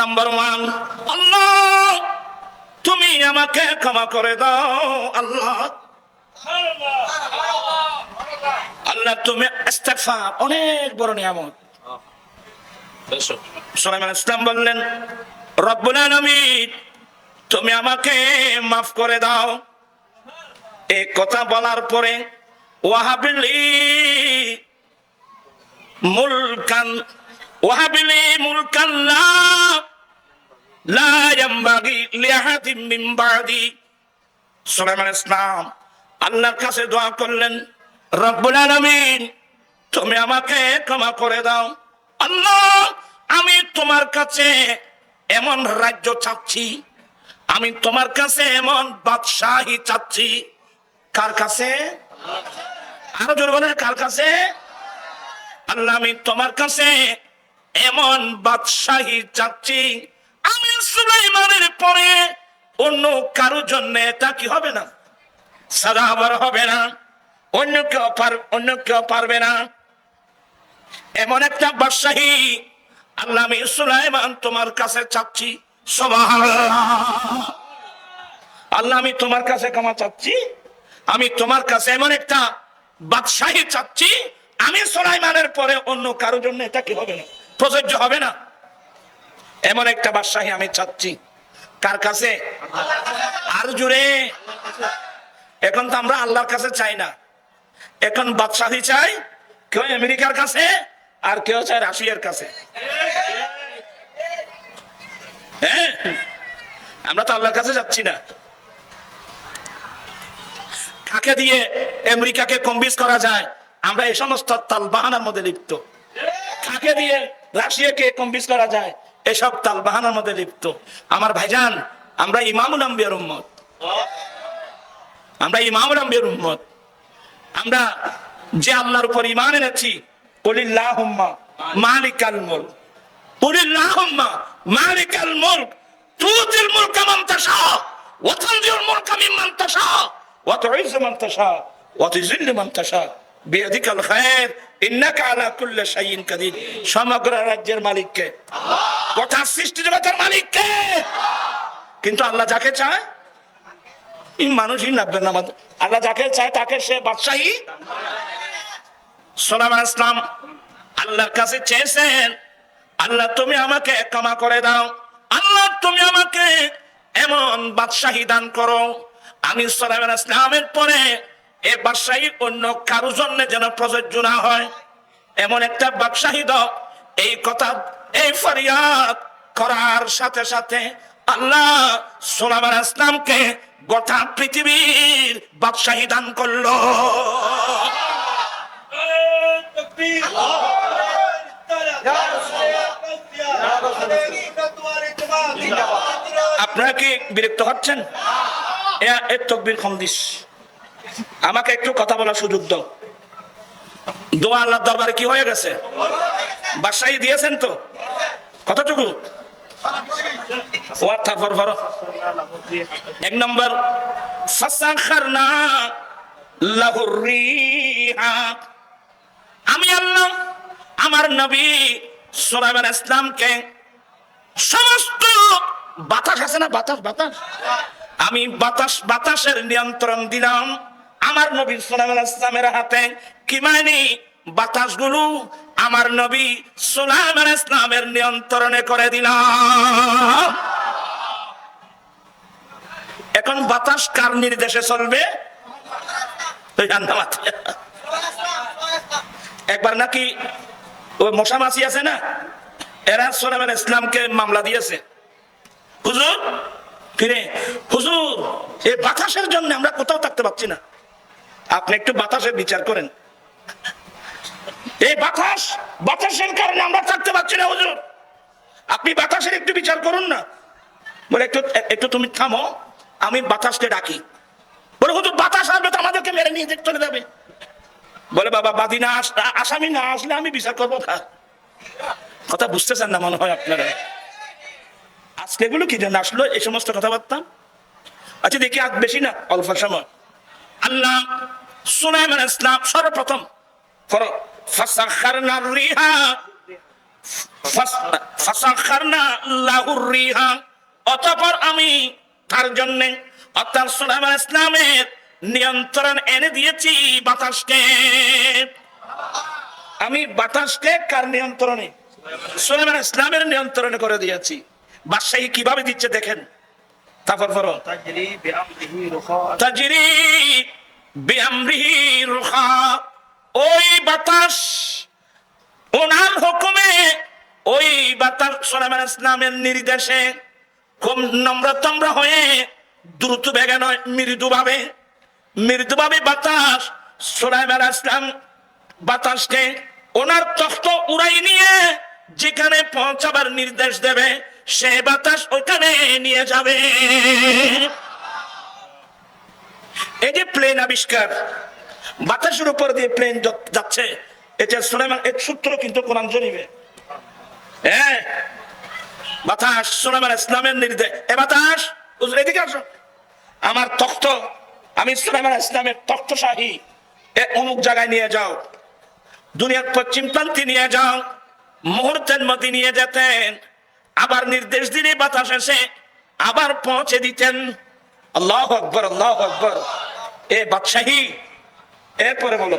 Number one আল্লাহ তুমি আমাকে ক্ষমা করে দাও, আল্লাহ। আল্লাহ, তুমি ইস্তেগফার, অনেক বড় নিয়ামত। সুলাইমান ইসলাম বললেন, রব্বুল আলামিন, তুমি আমাকে মাফ করে দাও। এই কথা বলার পরে, ওয়াহাবিলি মুলকান ওয়াহাবিলি মুলকান লা ইয়ামবাগি লিআহাদিন মিন বাদি। সুলাইমান ইসলাম, আল্লাহর কাছে দোয়া করলেন, রব্বুল আলামিন, তুমি আমাকে ক্ষমা করে দাও। আল্লাহ, আমি তোমার কাছে এমন রাজ্য চাচ্ছি, আমি তোমার কাছে এমন বাদশাহী চাচ্ছি। কার কাছে? আরও জোর বলেন, কার কাছে? আল্লাহ, আমি তোমার কাছে এমন বাদশাহী চাচ্ছি আমি সুলাইমানের পরে অন্য কারও জন্য এটা কি হবে না? সাদা আবার হবে না। অন্য কেউ অন্য কেউ পারবে না। এমন একটা বাদশাহী। আল্লাহ, আমি সুলাইমান তোমার কাছে চাচ্ছি। আল্লাহ, আমি তোমার কাছে ক্ষমা চাচ্ছি। আমি তোমার কাছে এমন একটা বাদশাহী চাচ্ছি। আমি সুলাইমানের পরে অন্য কারোর জন্য এটা কি হবে না? প্রযোজ্য হবে না। এমন একটা বাদশাহী আমি চাচ্ছি। কার কাছে? আর জুড়ে এখন তো আমরা আল্লাহর কাছে চাই না। এখন বাদশাহী চাই কেউ আমেরিকার কাছে আর কেউ চায় রাশিয়ার কাছে। হ্যাঁ? আমরা তো আল্লাহর কাছে যাচ্ছি না। কাকে দিয়ে আমেরিকাকে কনভিন্স করা যায়? আমরা এই সমস্ত তাল বাহানার মধ্যে লিপ্ত। কাকে দিয়ে রাশিয়াকে কনভিন্স করা যায়, এসব তাল বাহানার মধ্যে লিপ্ত। আমার ভাইজান, আমরা ইমামুল আম্বিয়ার উম্মত। আমরা ইমামুল আম্বিয়ার উম্মত। আমরা যে আল্লাহর উপর ইমান এনেছি, কলিল্লাহুম্মা কলিল্লাহুম্মা মালিকাল মুলক। মান ওয়া তানজিউল মুলকা মিম্মান তাশা, ওয়া মান তাশা, ওয়া মান তাশা। বিয়াদিকাল খায়র। ইন্নাকা আলা কুল্লি শাইইন কাদির। সমগ্র রাজ্যের মালিককে। গোটা সৃষ্টি জগতের মালিককে। কিন্তু আল্লাহ যাকে চায়, এই মানুষই নামবে না আমাদের। আল্লাহ যাকে চায়, তাকে সে বাদশাহী। সোলাম ইসলাম, আল্লাহর কাছে চেয়েছেন, আল্লাহ তুমি আমাকে ক্ষমা করে দাও। আল্লাহ তুমি আমাকে এমন বাদশাহী দান করো। আমি সোলাম ইসলামের পরে এ বাদশাহী অন্য কারও জন্য যেন প্রযোজ্য না হয়। এমন একটা বাদশাহী দাও এই কথা, এই ফরিয়াদ করার সাথে সাথে আল্লাহ সোলাম ইসলামকে গোটা পৃথিবীর বাদশাহী দান করল। আপনারা কি বিরক্ত হচ্ছেন? এ তকবির খন্দিস। আমাকে একটু কথা বলার সুযোগ দাও। দোয়া আল্লাহ দরবারে কি হয়ে গেছে? বাদশাহী দিয়েছেন তো? কতটুকু? এক নম্বর আমি আল্লাহ, আমার নবী সুলাইমান ইসলামকে সমস্ত বাতাস আছে না বাতাস বাতাস? আমি বাতাস, বাতাসের নিয়ন্ত্রণ দিলাম। আমার নবী ইসলামের হাতে কি মানে? বাতাসগুলো আমার নবী সুলাইমান ইসলামের নিয়ন্ত্রণে করে দিলাম। এখন বাতাস কার নির্দেশে চলবে? একবার নাকি ওই মশা মাছি আছে না? এরা সোলাইমান ইসলামকে মামলা দিয়েছে। হুজুর, ফিরে। হুজুর এই বাতাসের জন্য আমরা কোথাও থাকতে পারছি না। আপনি একটু বাতাসের বিচার করেন। এই বাতাস, বাতাসের কারণে আমরা থাকতে পারছি না, হুজুর। আপনি বাতাসের একটু বিচার করুন না। বলে, একটু একটু তুমি থামো, আমি বাতাসকে ডাকি। বলে, হুজুর, বাতাস আসবে তো আমাদেরকে মেরে নিয়ে চলে যাবে। বলে, বাবা, বাদী না আস- আসামি না আসলে আমি বিচার করব কার কথা বুঝতেছেন না মনে হয় আপনারা? আজকে এগুলো কি জন্য আসলো? এই সমস্ত কথাবার্তা? আচ্ছা দেখি আজ বেশি না, অল্প সময়। আল্লাহ সুলাইমান ইসলাম সর্বপ্রথম। অতঃপর আমি তার জন্য অর্থাৎ সুলাইমান ইসলামের নিয়ন্ত্রণ এনে দিয়েছি বাতাসকে। আমি বাতাসকে কার নিয়ন্ত্রণে? সুলাইমান ইসলামের নিয়ন্ত্রণে করে দিয়েছি। বাদশাহী কীভাবে দিচ্ছে দেখেন। তারপর ওই বাতাস ওনার হুকুমে, ওই বাতাস সোলামান ইসলামের নির্দেশে খুব নম্রতম্র হয়ে দ্রুত বেগে নয়, মৃদুভাবে মৃদুভাবে বাতাস সোলাইমান ইসলাম বাতাসকে ওনার তখ্ত উড়াই নিয়ে যেখানে পৌঁছাবার নির্দেশ দেবে, সে বাতাস ওইখানে নিয়ে যাবে। এই যে প্লেন আবিষ্কার, বাতাসের উপর দিয়ে প্লেন যাচ্ছে, এটা সুলেমান এক সূত্র কিন্তু কোরআন শরীফে। হ্যাঁ বাতাস সুলেমান ইসলামের নির্দেশ। এ বাতাস এদিকে আসো। আমার তখ্ত আমি সুলেমান ইসলামের তখ্ত শাহী এ অমুক জায়গায় নিয়ে যাও। দুনিয়ার পশ্চিম প্রান্তে নিয়ে যাও। মুহূর্তের মধ্যে নিয়ে যেতেন। আবার নির্দেশ দিলে বাতাস এসে আবার পৌঁছে দিতেন। আল্লাহ আকবর আল্লাহ আকবর। এ বাদশাহী এরপরে বলো।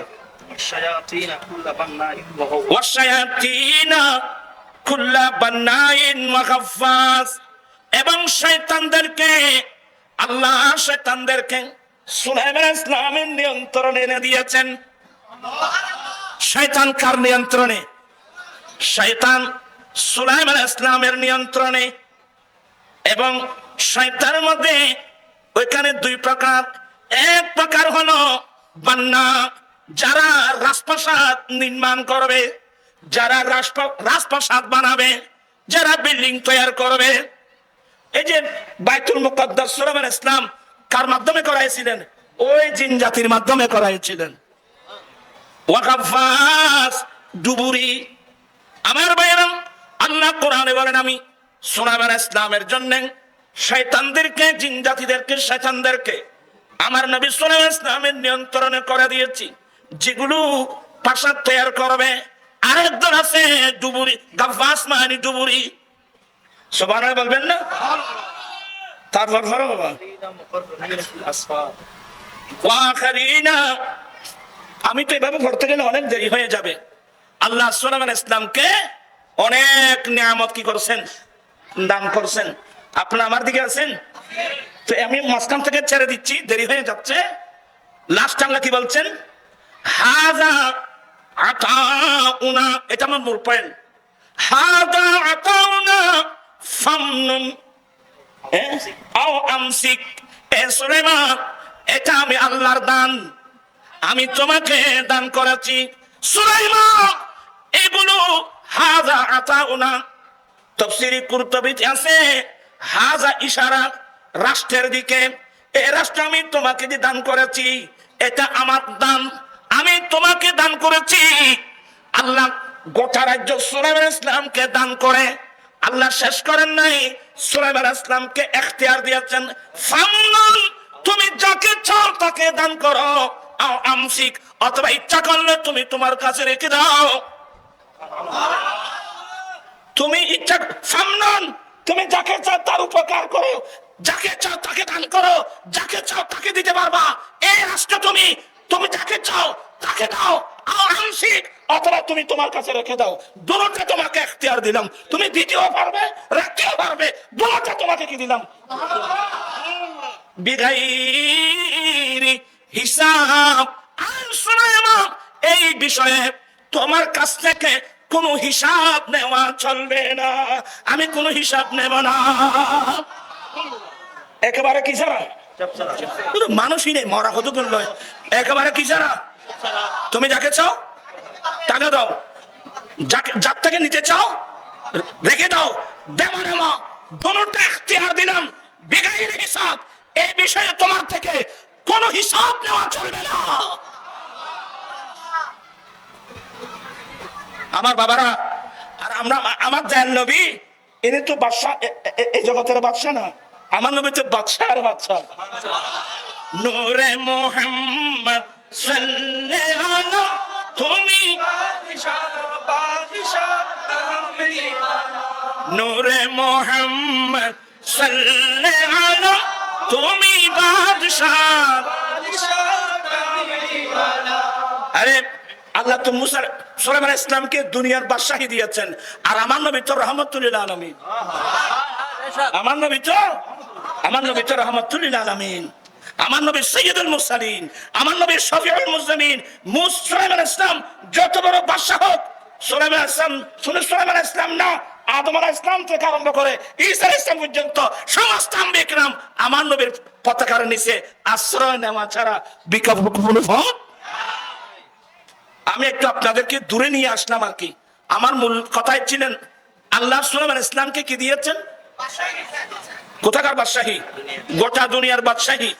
এবং শয়তানদেরকে আল্লাহ শয়তানদেরকে সুলাইমান ইসলামের নিয়ন্ত্রণে এনে দিয়েছেন। শয়তান কার নিয়ন্ত্রণে? শয়তান সুলাইমান ইসলামের নিয়ন্ত্রণে। এবং শয়তানের মধ্যে ওইখানে দুই প্রকার এক প্রকার হলো বান্না, যারা রাজপ্রাসাদ নির্মাণ করবে, যারা রাজপ্রা- রাজপ্রাসাদ বানাবে, যারা বিল্ডিং তৈরি করবে। এই যে বাইতুল মুকদ্দাস সুলাইমান ইসলাম কার মাধ্যমে করাইছিলেন? ওই জিন জাতির মাধ্যমে করাইছিলেন। ওয়াকাফাস ডুবুরি। আমার ভাইয়েরা, আল্লাহ কোরআনে বলেন, আমি সোনাবার ইসলামের জন্য শয়তানদেরকে, জিন জাতিদেরকে, শয়তানদেরকে আমার নবী সাল্লাল্লাহু আলাইহি ইসলামের নিয়ন্ত্রণে করে দিয়েছি। যেগুলো প্রাসাদ তৈরি করবে। আরেকজন আছে ডুবুরি গাফাস মাহানি ডুবুরি। সবার বলবেন না? তারপর ধরো বাবা। আমি তো এভাবে পড়তে গেলে অনেক দেরি হয়ে যাবে। আল্লাহ সালাম ইসলামকে অনেক নিয়ামত কি করছেন? দান করছেন। আপনি আমার দিকে আছেন তো আমি মাঝখান থেকে ছেড়ে দিচ্ছি, দেরি হয়ে যাচ্ছে। লাস্ট আল্লাহ কি বলছেন? হাজা আতা উনা এটা আমার মূল পয়েন্ট হাজা আতা উনা ফামনুন? আও আমসিক এ সুলাইমান এটা আমি আল্লাহর দান। আমি তোমাকে দান করাচ্ছি সুলাইমান, এগুলো হাজা আতাউনা তফসিরি কুরতবিতে আছে। হাজা ইশারা রাষ্ট্রের দিকে এই রাষ্ট্র আমি তোমাকে যে দান করেছি, এটা আমার দান। আমি তোমাকে দান করেছি। আল্লাহ গোটা রাজ্য সুলাইমান ইসলামকে দান করে। আল্লাহ শেষ করেন নাই, সুলাইমান ইসলামকে এখতিয়ার দিয়েছেন। ফামনুন তুমি যাকে চাও তাকে দান করো। আও আমসিক, অথবা ইচ্ছা করলে তুমি তোমার কাছে রেখে দাও। তুমি ইচ্ছা ফামনুন তুমি যাকে চাও তার উপকার করো। যাকে চাও তাকে দান করো। যাকে চাও তাকে দিতে পারবা। এই রাষ্ট্র তুমি তুমি যাকে চাও তাকে দাও। আংশিক অথবা তুমি তোমার কাছে রেখে দাও। দুটোটা তোমাকে এখতিয়ার দিলাম। তুমি পারবে রাখতেও পারবে। দুটোটা তোমাকে কি দিলাম? হিসাব। এই বিষয়ে তোমার কাছ থেকে কোনো হিসাব নেওয়া চলবে না। আমি কোনো হিসাব নেব না। একেবারে কি ছাড়া মানুষই নেই, মরা কত নয় একেবারে কি ছাড়া তুমি যাকে চাও, তাকে দাও। যার থেকে নিতে চাও, রেখে দাও। এই বিষয়ে তোমার থেকে কোনো হিসাব নেওয়া চলবে না। আমার বাবারা, আর আমরা আমার দয়াল নবী, ইনি তো বাদশা এ- এ- এই জগতের বাদশা না। আমার নবী তো বাদশা আর বাদশা নূরে মোহাম্মদ সাল্লাল্লাহু তুমি বাদশাহ বাদশাহ নূরে মোহাম্মদ সাল্লে আলা তুমি বাদশাহ। আরে আল্লাহ তো মুসার সোলাইমান ইসলামকে দুনিয়ার বাদশাহী দিয়েছেন। আর আমার নবী তো রহমতুল্লিল আলমিন। আমার নবী তো আমার নবী তো রহমতুল্লিল আলমিন। আমার নবী সৈয়দুল মুরসালিন, আমার নবী শফিউল মুসলিমিন মুস সুলাইমান ইসলাম, যত বড় বাদশাহ হোক, সুলাইমান ইসলাম শুনে সুলাইমান ইসলাম না, আদম আলাইহিস ইসলাম থেকে আরম্ভ করে ঈসা ইসলাম পর্যন্ত সমস্ত আমার নবীর পতাকার নিচে আশ্রয় নেওয়া ছাড়া বিকল্প কোনো আমি একটু আপনাদেরকে দূরে নিয়ে আসলাম আর কি। আমার মূল কথায় ছিলেন, আল্লাহ সুলাইমান ইসলামকে কি দিয়েছেন? কোথাকার বাদশাহী? গোটা দুনিয়ার বাদশাহী।